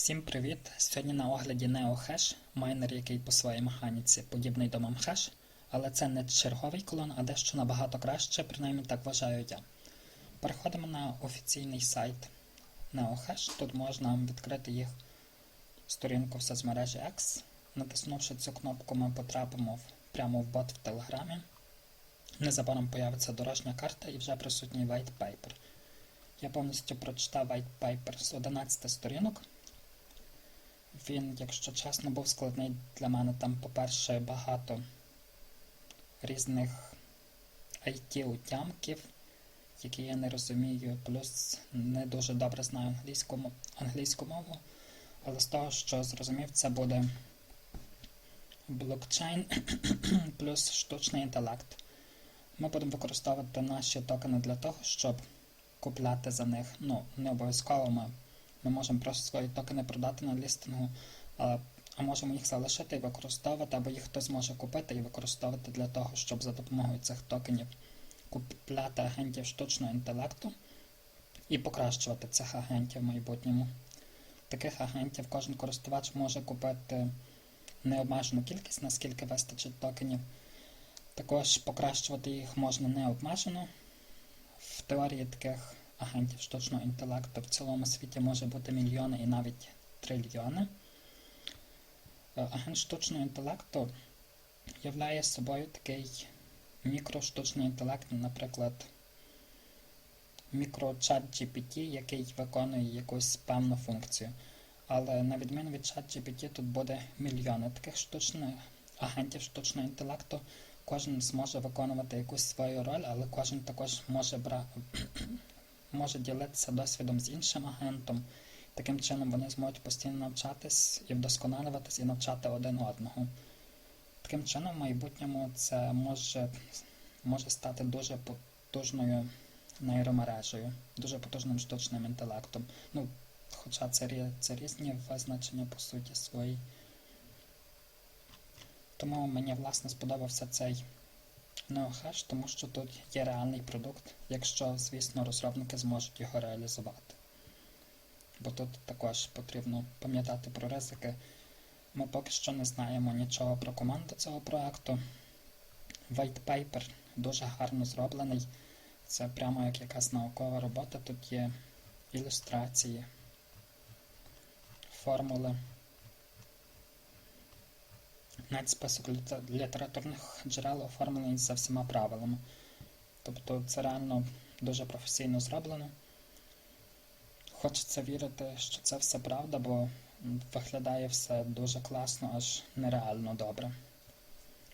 Всім привіт! Сьогодні на огляді NeoHash, майнер, який по своїй механіці подібний до Memhash, але це не черговий колон, а дещо набагато краще, принаймні так вважаю я. Переходимо на офіційний сайт NeoHash. Тут можна відкрити їх сторінку в соцмережі X. Натиснувши цю кнопку, ми потрапимо прямо в бот в Телеграмі. Незабаром появиться дорожня карта і вже присутній white paper. Я повністю прочитав white paper з 11 сторінок. Він, якщо чесно, був складний для мене. Там, по-перше, багато різних IT-утямків, які я не розумію, плюс не дуже добре знаю англійську, англійську мову. Але з того, що зрозумів, це буде блокчейн плюс штучний інтелект. Ми будемо використовувати наші токени для того, щоб купляти за них. Ну, не обов'язково ми ми можемо просто свої токени продати на лістингу, а, можемо їх залишити і використовувати, або їх хтось може купити і використовувати для того, щоб за допомогою цих токенів купляти агентів штучного інтелекту і покращувати цих агентів в майбутньому. Таких агентів кожен користувач може купити необмежену кількість, наскільки вистачить токенів. Також покращувати їх можна необмежено. В теорії таких агентів штучного інтелекту в цілому світі може бути мільйони і навіть трильйони. Е, Агент штучного інтелекту являє собою такий мікроштучний інтелект, наприклад, мікрочат GPT, який виконує якусь певну функцію. Але на відміну від чат GPT тут буде мільйони таких штучних агентів штучного інтелекту. Кожен зможе виконувати якусь свою роль, але кожен також може брати може ділитися досвідом з іншим агентом. Таким чином вони зможуть постійно навчатись і вдосконалюватись і навчати один одного. Таким чином, в майбутньому це може, може стати дуже потужною нейромережею, дуже потужним штучним інтелектом. Ну, Хоча це, це різні визначення по суті свої. Тому мені власне сподобався цей NeoHash, тому що тут є реальний продукт, якщо, звісно, розробники зможуть його реалізувати. Бо тут також потрібно пам'ятати про ризики. Ми поки що не знаємо нічого про команду цього проекту. White paper дуже гарно зроблений. Це прямо як якась наукова робота. Тут є ілюстрації, формули. Навіть список літературних джерел оформлений за всіма правилами. Тобто це реально дуже професійно зроблено. Хочеться вірити, що це все правда, бо виглядає все дуже класно, аж нереально добре.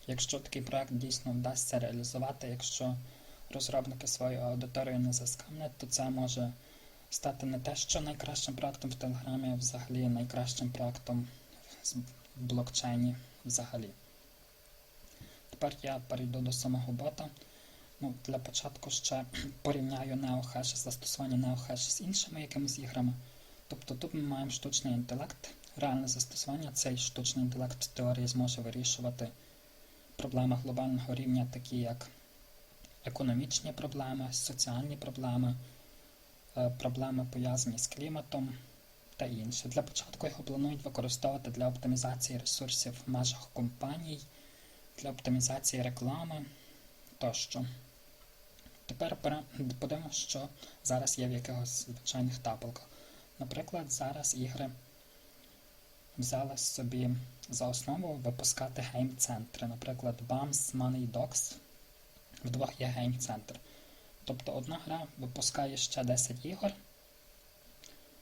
Якщо такий проект дійсно вдасться реалізувати, якщо розробники свою аудиторію не заскамнять, то це може стати не те, що найкращим проектом в Телеграмі, а взагалі найкращим проектом блокчейні взагалі. Тепер я перейду до самого бота. Ну, Для початку ще порівняю NeoHash, застосування NeoHash з іншими якимись іграми. Тобто тут ми маємо штучний інтелект, реальне застосування. Цей штучний інтелект в теорії зможе вирішувати проблеми глобального рівня, такі як економічні проблеми, соціальні проблеми, е, проблеми пов'язані з кліматом та інше. Для початку його планують використовувати для оптимізації ресурсів в межах компаній, для оптимізації реклами тощо. Тепер подивимося, що зараз є в якихось звичайних тапалках. Наприклад, зараз ігри взяли собі за основу випускати гейм-центри. Наприклад, BAMS, Money Dogs. Вдвох є гейм-центр. Тобто одна гра випускає ще 10 ігор.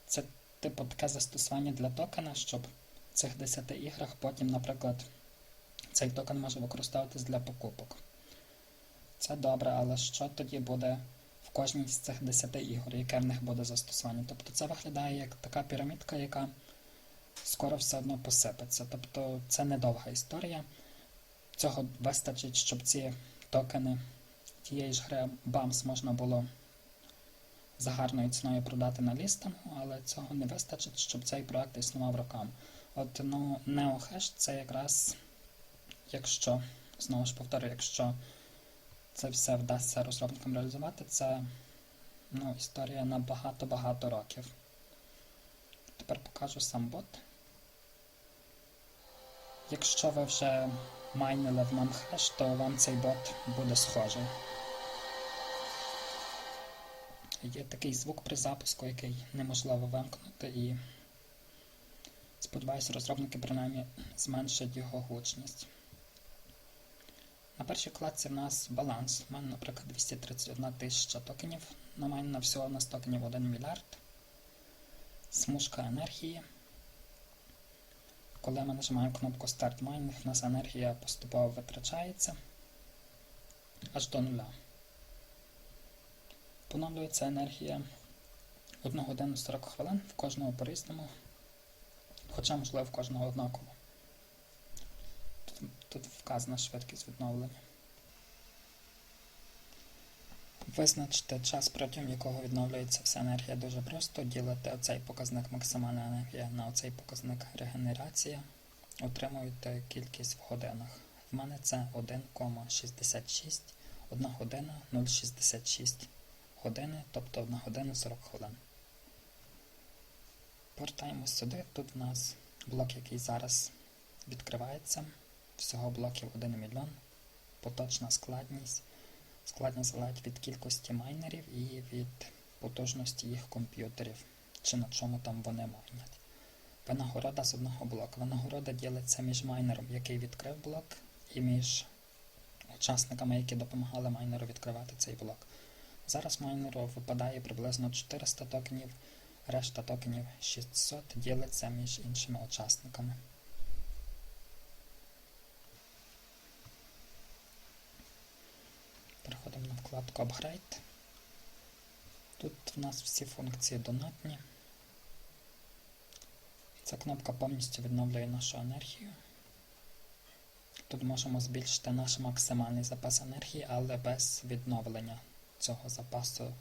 Це типу таке застосування для токена, щоб в цих 10 іграх потім, наприклад, цей токен може використовуватись для покупок. Це добре, але що тоді буде в кожній з цих 10 ігор, яке в них буде застосування? Тобто це виглядає як така пірамідка, яка скоро все одно посипеться. Тобто це недовга історія. Цього вистачить, щоб ці токени тієї ж гри BAMS можна було за гарною ціною продати на лістингу, але цього не вистачить, щоб цей проект існував роками. От ну, NeoHash це якраз, якщо, знову ж повторюю, якщо це все вдасться розробникам реалізувати, це ну, історія на багато-багато років. Тепер покажу сам бот. Якщо ви вже майнили в Memhash, то вам цей бот буде схожий. Є такий звук при запуску, який неможливо вимкнути, і сподіваюся, розробники принаймні зменшать його гучність. На першій вкладці в нас баланс. У мене, наприклад, 231 тисяча токенів. На мене на всього у нас токенів 1 мільярд. Смужка енергії. Коли ми нажимаємо кнопку Start Mining, у нас енергія поступово витрачається аж до нуля. Поновлюється енергія 1 годину 40 хвилин в кожного по-різному, хоча, можливо, в кожного однаково. Тут, тут вказана швидкість відновлення. Визначити час, протягом якого відновлюється вся енергія дуже просто. Ділити оцей показник максимальна енергія на оцей показник регенерація. Отримуєте кількість в годинах. В мене це 1,66, 1 година 0,66 години, тобто 1 година 40 хвилин. Повертаємось сюди. Тут в нас блок, який зараз відкривається. Всього блоків 1 мільйон. Поточна складність. Складність залежить від кількості майнерів і від потужності їх комп'ютерів, чи на чому там вони майнять. Винагорода з одного блоку. Винагорода ділиться між майнером, який відкрив блок, і між учасниками, які допомагали майнеру відкривати цей блок. Зараз майнеру випадає приблизно 400 токенів, решта токенів 600 ділиться між іншими учасниками. Переходимо на вкладку Upgrade. Тут в нас всі функції донатні. Ця кнопка повністю відновлює нашу енергію. Тут можемо збільшити наш максимальний запас енергії, але без відновлення цього запасу.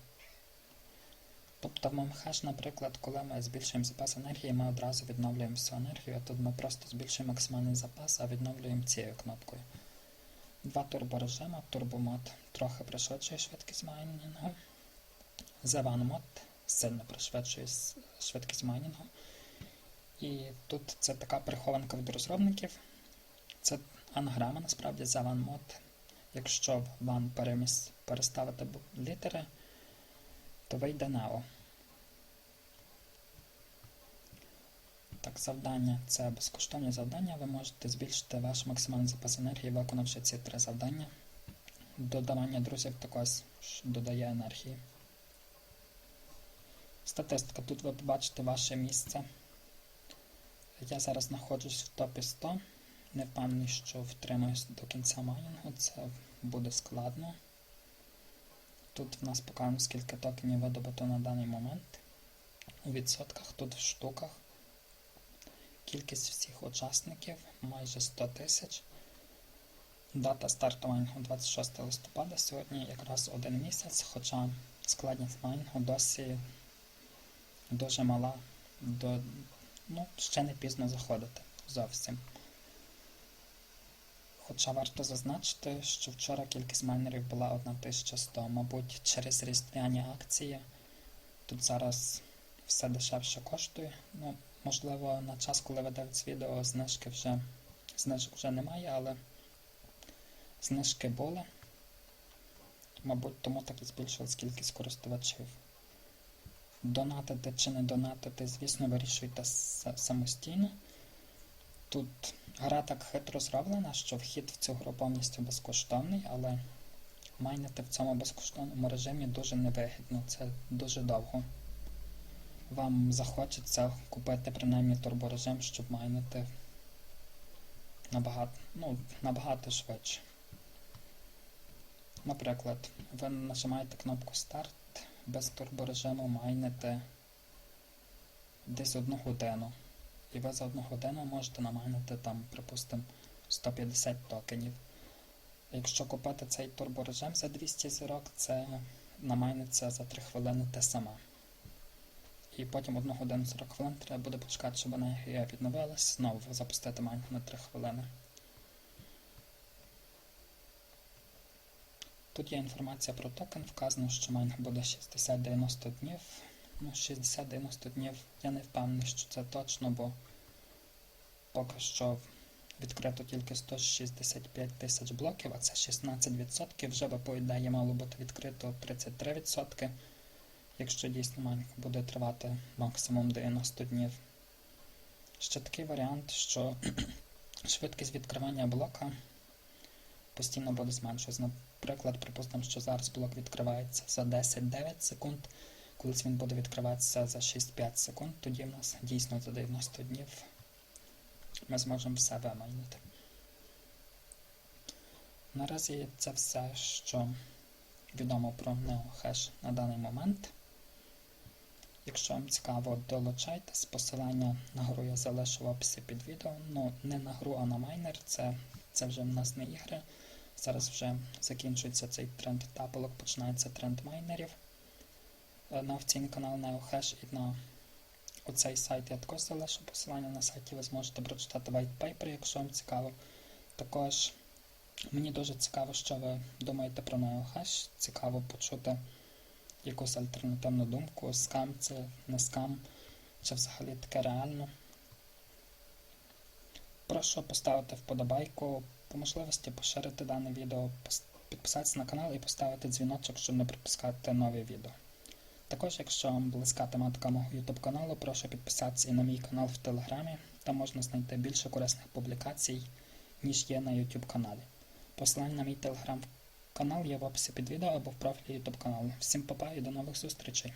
Тобто в Memhash, наприклад, коли ми збільшуємо запас енергії, ми одразу відновлюємо всю енергію, а тут ми просто збільшуємо максимальний запас, а відновлюємо цією кнопкою. Два турборежима, турбомод трохи пришвидшує швидкість майнінгу. Z1 мод сильно пришвидшує швидкість майнінгу. І тут це така прихованка від розробників. Це анаграма, насправді Z1 мод. Якщо в one переміс переставити літери, то вийде NEO. Так, завдання це безкоштовні завдання. Ви можете збільшити ваш максимальний запас енергії, виконавши ці три завдання. Додавання друзів також додає енергії. Статистика. Тут ви побачите ваше місце. Я зараз знаходжусь в топі 100. Не впевнений, що втримаюсь до кінця майнінгу, це буде складно. Тут в нас показано, скільки токенів видобуто на даний момент. У відсотках, тут в штуках. Кількість всіх учасників майже 100 тисяч. Дата старту майнінгу 26 листопада. Сьогодні якраз один місяць, хоча складність майнінгу досі дуже мала, до, ну, ще не пізно заходити зовсім. Хоча варто зазначити, що вчора кількість майнерів була 1100, мабуть, через різдвяні акції. Тут зараз все дешевше коштує. Ну, Можливо, на час, коли ви дивитесь відео, знижки вже знижок вже немає, але знижки були. Мабуть, тому так і збільшилась кількість користувачів. Донатити чи не донатити, звісно, вирішуйте самостійно. Тут гра так хитро зроблена, що вхід в цю гру повністю безкоштовний, але майнити в цьому безкоштовному режимі дуже невигідно, це дуже довго. Вам захочеться купити принаймні турборежим, щоб майнити набагато, ну, набагато швидше. Наприклад, ви нажимаєте кнопку Старт без турборежиму майнити десь одну годину. І ви за одну годину можете намайнити там, припустимо, 150 токенів. Якщо купити цей турборежим за 200 зірок, це намайниться за 3 хвилини те саме. І потім 1 годину 40 хвилин треба буде почекати, щоб енергія відновилась, знову запустити майнінг на 3 хвилини. Тут є інформація про токен, вказано, що майнінг буде 60-90 днів. Ну, 60-90 днів. Я не впевнений, що це точно, бо поки що відкрито тільки 165 тисяч блоків, а це 16%. Вже би, по ідеї, мало бути відкрито 33%, якщо дійсно майнінг буде тривати максимум 90 днів. Ще такий варіант, що швидкість відкривання блока постійно буде зменшуватися. Наприклад, припустимо, що зараз блок відкривається за 10-9 секунд, колись він буде відкриватися за 6-5 секунд, тоді в нас дійсно за 90 днів ми зможемо все вимайнити. Наразі це все, що відомо про NeoHash на даний момент. Якщо вам цікаво, долучайтесь. Посилання на гру я залишу в описі під відео. Ну, не на гру, а на майнер. Це, це вже в нас не ігри. Зараз вже закінчується цей тренд тапелок, починається тренд майнерів. Е, На офіційний канал NeoHash і на оцей сайт я також залишу посилання на сайті, ви зможете прочитати white paper, якщо вам цікаво. Також мені дуже цікаво, що ви думаєте про NeoHash. Цікаво почути якусь альтернативну думку, скам це не скам, чи взагалі таке реально. Прошу поставити вподобайку, по можливості поширити дане відео, підписатися на канал і поставити дзвіночок, щоб не пропускати нові відео. Також, якщо вам близька тематика мого YouTube каналу, прошу підписатися і на мій канал в Телеграмі. Там можна знайти більше корисних публікацій, ніж є на YouTube каналі. Посилання на мій телеграм канал є в описі під відео або в профілі YouTube каналу. Всім па-па і до нових зустрічей!